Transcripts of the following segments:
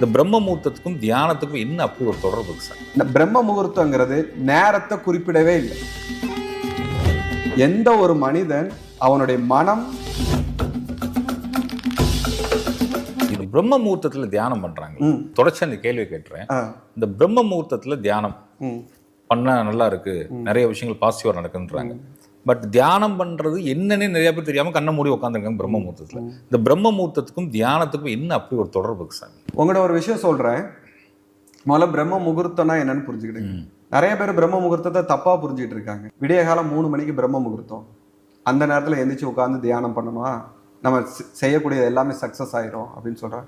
இந்த பிரம்ம முகூர்த்தத்துக்கும் தியானத்துக்கும் என்ன அப்படி ஒரு தொடர்பு சார்? இந்த பிரம்ம முகூர்த்தங்கிறது நேரத்தை குறிப்பிடவே இல்லை. எந்த ஒரு மனிதன் அவனுடைய மனம் இது பிரம்ம முகூர்த்தத்துல தியானம் பண்றாங்க தொடர்ச்சி அந்த கேள்வி கேட்டுறேன். இந்த பிரம்ம முகூர்த்தத்துல தியானம் பண்ணா நல்லா இருக்கு. நிறைய விஷயங்கள் பாசிட்டிவா நடக்குன்றாங்க பட் தியானம் பண்றது என்னன்னே நிறைய பேர் தெரியாம கண்ணை மூடி உட்காந்துருக்காங்க பிரம்ம முகூர்த்தத்துல இந்த பிரம்ம முகூர்த்தத்துக்கும் தியானத்துக்கும் என்ன அப்படி ஒரு தொடர்பு இருக்கு சார் உங்கள்ட்ட ஒரு விஷயம் சொல்றேன். முதல்ல பிரம்ம முகூர்த்தம்னா என்னன்னு புரிஞ்சுக்கிடுங்க. நிறைய பேர் பிரம்ம முகூர்த்தத்தை தப்பா புரிஞ்சுக்கிட்டு இருக்காங்க. விடிய காலம் மூணு மணிக்கு பிரம்ம முகூர்த்தம். அந்த நேரத்துல எந்திரிச்சு உட்காந்து தியானம் பண்ணணுமா நம்ம செ- செய்யக்கூடியது எல்லாமே சக்சஸ் ஆயிரும் அப்படின்னு சொல்றேன்.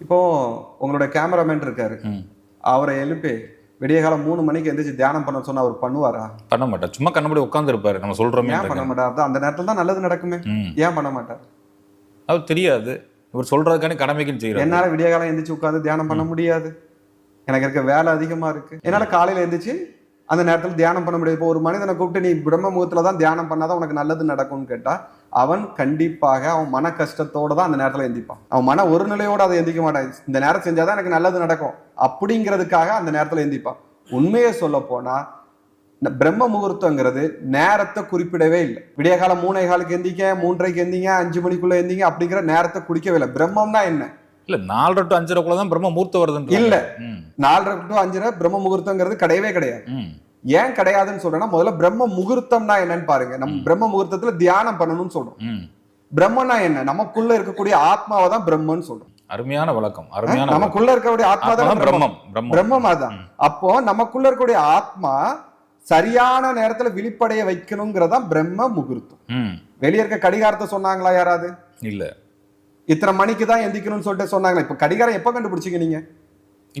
இப்போ உங்களோட கேமராமேன் இருக்காரு. அவரை எழுப்பி விடிய காலம் மூணு மணிக்கு எந்திரிச்சு தியானம் பண்ண சொன்னா அவர் பண்ணுவாரா? பண்ண மாட்டேன் சும்மா கண்ண மூடி உட்கார்ந்து இருப்பாரு நம்ம சொல்றோமே ஏன் பண்ண மாட்டார்? அந்த நேரத்துல தான் நல்லது நடக்குமே. ஏன் பண்ண மாட்டார்? அது தெரியாது. இவர் சொல்றதுக்கான கடமைக்குன்னு செய்யறாரு என்னால விடிய காலம் எந்திரிச்சு உட்காந்து தியானம் பண்ண முடியாது. எனக்கு இருக்க வேலை அதிகமா இருக்கு. என்னால காலையில எந்திரிச்சு அந்த நேரத்துல தியானம் பண்ண முடியாது. இப்போ ஒரு மனிதனை கூப்பிட்டு நீ பிரம்ம முகத்துல தான் தியானம் பண்ணாதான் உனக்கு நல்லது நடக்கும்னு கேட்டா அவன் கண்டிப்பாக அவன் மன கஷ்டத்தோட தான் அந்த நேரத்துல எந்திப்பான். அவன் மன ஒரு நிலையோட அதை எந்திக்க மாட்டான். இந்த நேரம் செஞ்சாதான் எனக்கு நல்லது நடக்கும். அப்படிங்கிறதுக்காக அந்த நேரத்துல எந்திப்பான். உண்மையை சொல்ல போனா இந்த பிரம்ம முகூர்த்தங்கிறது நேரத்தை குறிப்பிடவே இல்லை. விடிய காலம் மூணே காலுக்கு எந்திங்க மூன்றரைக்கு எந்திங்க அஞ்சு மணிக்குள்ள எந்திங்க அப்படிங்கிற நேரத்தை குறிக்கவே இல்லை. பிரம்மம்னா என்ன? இல்ல நாலரை டு அஞ்சரைக்குள்ள தான் பிரம்ம முகூர்த்தம் வருதுன்னு இல்ல. நாலரை டு அஞ்சரை பிரம்ம முகூர்த்தங்கிறது கிடையவே கிடையாது. ஏன் கிடையாதுன்னு சொல்றேன்னா முதல்ல பிரம்ம முகூர்த்தம்னா என்னன்னு பாருங்க. நம்ம பிரம்ம முகூர்த்தத்துல தியானம் பண்ணணும்னு சொல்றோம். பிரம்மனா என்ன? நமக்குள்ள இருக்கக்கூடிய ஆத்மாவை தான் பிரம்மன்னு சொல்றோம். அருமையான விளக்கம் அருமையான. நமக்குள்ள இருக்கக்கூடிய ஆத்மா தான் பிரம்மம். பிரம்மம் அதான். அப்போ நமக்குள்ள இருக்கக்கூடிய ஆத்மா சரியான நேரத்துல விழிப்படைய வைக்கணுங்கிறதா பிரம்ம முகூர்த்தம். வெளியே இருக்க கடிகாரத்தை சொன்னாங்களா யாராவது? இல்ல. இத்தனை மணிக்கு தான் எந்திக்கணும்னு சொல்லிட்டு சொன்னாங்களா? இப்ப கடிகாரம் எப்ப கண்டுபிடிச்சீங்க நீங்க?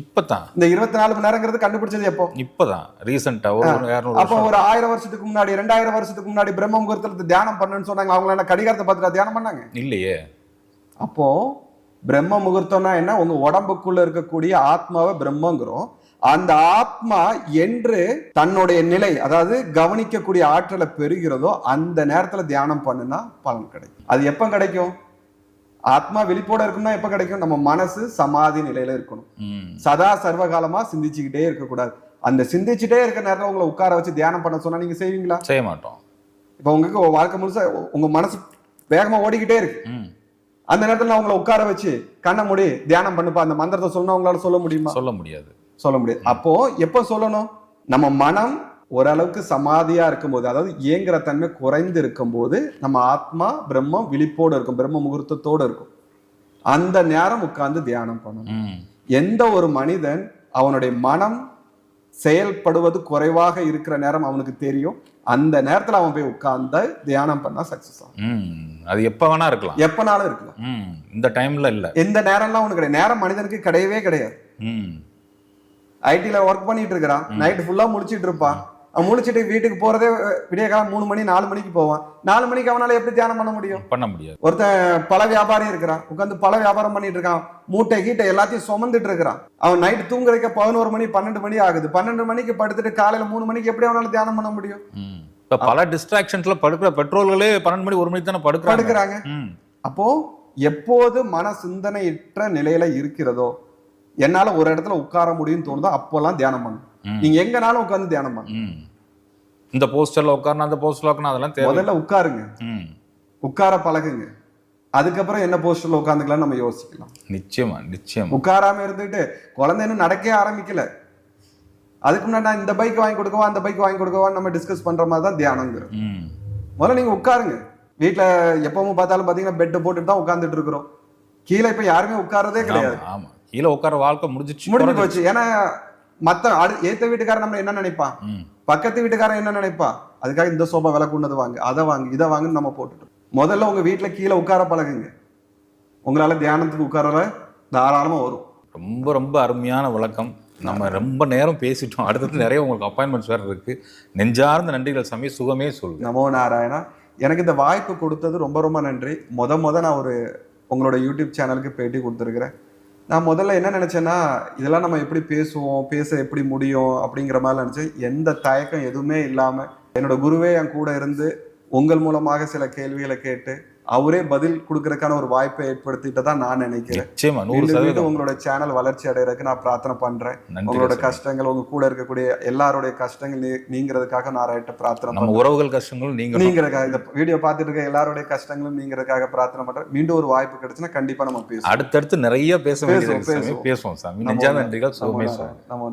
இப்பதான். இந்த இருபத்தி நாலு மணி நேரங்கிறது கண்டுபிடிச்சது எப்போ? இப்பதான். ரீசெண்டா ஒரு அப்போ ஒரு ஆயிரம் வருஷத்துக்கு முன்னாடி ரெண்டாயிரம் வருஷத்துக்கு முன்னாடி பிரம்ம முகூர்த்தத்துல தியானம் பண்ணுன்னு சொன்னாங்க. அவங்க என்ன கடிகாரத்தை பார்த்துட்டு தியானம் பண்ணாங்க? இல்லையே. அப்போ பிரம்ம முகூர்த்தம்னா என்ன? உங்க உடம்புக்குள்ள இருக்கக்கூடிய ஆத்மாவை பிரம்மங்கிறோம். அந்த ஆத்மா என்று தன்னுடைய நிலை அதாவது கவனிக்கக்கூடிய ஆற்றலை பெறுகிறதோ அந்த நேரத்துல தியானம் பண்ணுனா பலன் கிடைக்கும். அது எப்ப கிடைக்கும்? ஆத்மா விழிப்போட இருக்கும்னா எப்ப கிடைக்கும்? நம்ம மனசு சமாதி நிலையில இருக்கணும். சதா சர்வகாலமா சிந்திச்சுக்கிட்டே இருக்கக்கூடாது. அந்த சிந்திச்சுட்டே இருக்க நேரத்துல உங்களை உட்கார வச்சு தியானம் பண்ண சொன்னா நீங்க செய்வீங்களா? செய்ய மாட்டோம். இப்போ உங்களுக்கு வாழ்க்கை முழுசா உங்க மனசு வேகமா ஓடிக்கிட்டே இருக்கு. அந்த நேரத்துல நான் உங்களை உட்கார வச்சு கண்ணை மூடி தியானம் பண்ணுப்பா. அந்த மந்திரத்தை சொல்லணும் உங்களால சொல்ல முடியுமா? சொல்ல முடியாது. சொல்ல முடியாது. அப்போ எப்போ சொல்லணும்? நம்ம மனம் ஓரளவுக்கு சமாதியா இருக்கும்போது அதாவது இயங்குற தன்மை குறைந்து இருக்கும்போது நம்ம ஆத்மா பிரம்மம் விழிப்போடு இருக்கும் பிரம்ம முகூர்த்தத்தோடு இருக்கும். அந்த நேரம் உட்கார்ந்து தியானம் பண்ணணும். எந்த ஒரு மனிதன் அவனுடைய மனம் செயல்படுவது குறைவாக இருக்கிற நேரம் அவனுக்கு தெரியும். அந்த நேரத்துல அவன் போய் உட்கார்ந்து தியானம் பண்ணா சக்சஸ் ஆகும். அது எப்ப வேணா இருக்கலாம். எப்பனாலும் இருக்கலாம். இந்த டைம்ல இல்ல. எந்த நேரம்லாம் அவனுக்கு கிடையாது. நேரம் மனிதனுக்கு கிடையவே கிடையாது. ம். ஐடில ஒர்க் பண்ணிட்டு இருக்கிறான். நைட் ஃபுல்லா முழிச்சிட்டு இருப்பான். முழிச்சிட்டு வீட்டுக்கு போறதே விடிய காலம் மூணு மணி நாலு மணிக்கு போவான். நாலு மணிக்கு அவனால எப்படி தியானம் பண்ண முடியும்? பண்ண முடியாது. ஒருத்தன் பல வியாபாரி இருக்கிறான். உட்காந்து பல வியாபாரம் பண்ணிட்டு இருக்கான். மூட்டை கீட்டை எல்லாத்தையும் சுமந்துட்டு இருக்கிறான். அவன் நைட் தூங்குறதுக்கு பதினோரு மணி பன்னெண்டு மணி ஆகுது. பன்னெண்டு மணிக்கு படுத்துட்டு காலையில மூணு மணிக்கு எப்படி அவனால தியானம் பண்ண முடியும்? இப்ப பல டிஸ்ட்ராக்ஷன்ஸ்ல படுக்கிற பெட்ரோல்களே பன்னெண்டு மணி ஒரு மணிக்கு தானே படுக்கிறாங்க. படுக்கிறாங்க. அப்போ எப்போது மன சிந்தனையற்ற நிலையில இருக்கிறதோ என்னால ஒரு இடத்துல உட்கார முடியும்னு தோணுதோ அப்போல்லாம் தியானம் பண்ணும். நீங்க எங்கனாலும் உட்கார்ந்து தியானம் பண்ணும் ம். இந்த போஸ்டர்ல உட்காரணும் அந்த போஸ்டர்ல உட்காரணும் அதெல்லாம் தேவை முதல்ல உட்காருங்க. உட்கார பழகுங்க. அதுக்கப்புறம் என்ன போஸ்டர்ல உட்காந்துக்கலாம் நம்ம யோசிக்கலாம். நிச்சயமா நிச்சயமா. உட்காராம இருந்துட்டு குழந்தை இன்னும் நடக்கவே ஆரம்பிக்கல. அதுக்கு முன்னாடி நான் இந்த பைக் வாங்கி கொடுக்கவா அந்த பைக் வாங்கி கொடுக்கவான்னு நம்ம டிஸ்கஸ் பண்ற மாதிரி தான் தியானங்கிறது முதல்ல நீங்க உட்காருங்க. வீட்ல எப்பவும் பார்த்தாலும் பாத்தீங்கன்னா பெட் போட்டுட்டு தான் உட்கார்ந்துட்டு இருக்கிறோம். கீழே இப்ப யாருமே உட்கார்றதே கிடையாது. ஆமா, கீழே உட்கார வாழ்க்கை முடிஞ்சிச்சு முடிஞ்சு. போச்சு. ஏன்னா மத்த ஏத்த வீட்டுக்காரன் நம்ம என்ன நினைப்பான்? பக்கத்து வீட்டுக்காரன் என்ன நினைப்பா? அதுக்காக இந்த சோபா விலை கொண்டது வாங்க அதை வாங்கு இதை வாங்குன்னு நம்ம போட்டுட்டோம். முதல்ல உங்க வீட்ல கீழே உட்கார பழகுங்க. உங்களால தியானத்துக்கு உட்கார தாராளமா வரும். ரொம்ப ரொம்ப அருமையான விளக்கம். நம்ம ரொம்ப நேரம் பேசிட்டோம். அடுத்தது நிறைய உங்களுக்கு அப்பாயின்மெண்ட்ஸ் வேற இருக்கு. நெஞ்சார்ந்த நன்றிகள் சமய சுகமே சொல்லு நமோ நாராயணா. எனக்கு இந்த வாய்ப்பு கொடுத்தது ரொம்ப ரொம்ப நன்றி. முத முத நான் ஒரு உங்களோட யூடியூப் சேனலுக்கு பேட்டி கொடுத்துருக்கிறேன். நான் முதல்ல என்ன நினச்சேன்னா இதெல்லாம் நம்ம எப்படி பேசுவோம் பேச எப்படி முடியும் அப்படிங்கிற மாதிரி நினச்சேன் எந்த தயக்கம் எதுவுமே இல்லாமல் என்னோட குருவே என் கூட இருந்து உங்கள் மூலமாக சில கேள்விகளை கேட்டு அவரே பதில் கொடுக்கறதுக்கான ஒரு வாய்ப்பை ஏற்படுத்திட்டு தான் நான் நினைக்கிறேன். உங்களோட சேனல் வளர்ச்சி அடைறதுக்கு நான் பிரார்த்தனை பண்றேன். உங்களோட. கஷ்டங்கள் உங்க கூட இருக்கக்கூடிய எல்லாருடைய கஷ்டங்கள் நீங்கிறதுக்காக நான் ஆராய்ட்ட பிரார்த்தனை நம்ம உறவுகள் கஷ்டங்களும் நீங்க நீங்கிறதுக்காக இந்த வீடியோ பார்த்துட்டு இருக்க எல்லாருடைய கஷ்டங்களும் நீங்கிறதுக்காக பிரார்த்தனை பண்றேன். மீண்டும் ஒரு வாய்ப்பு கிடைச்சுன்னா கண்டிப்பா நம்ம பேசுவோம். அடுத்தடுத்து நிறைய பேச வேண்டியது பேசுவோம். பேசுவோம். சாமி. நெஞ்சா ஒண்ணா- நன்றிகள் நம்ம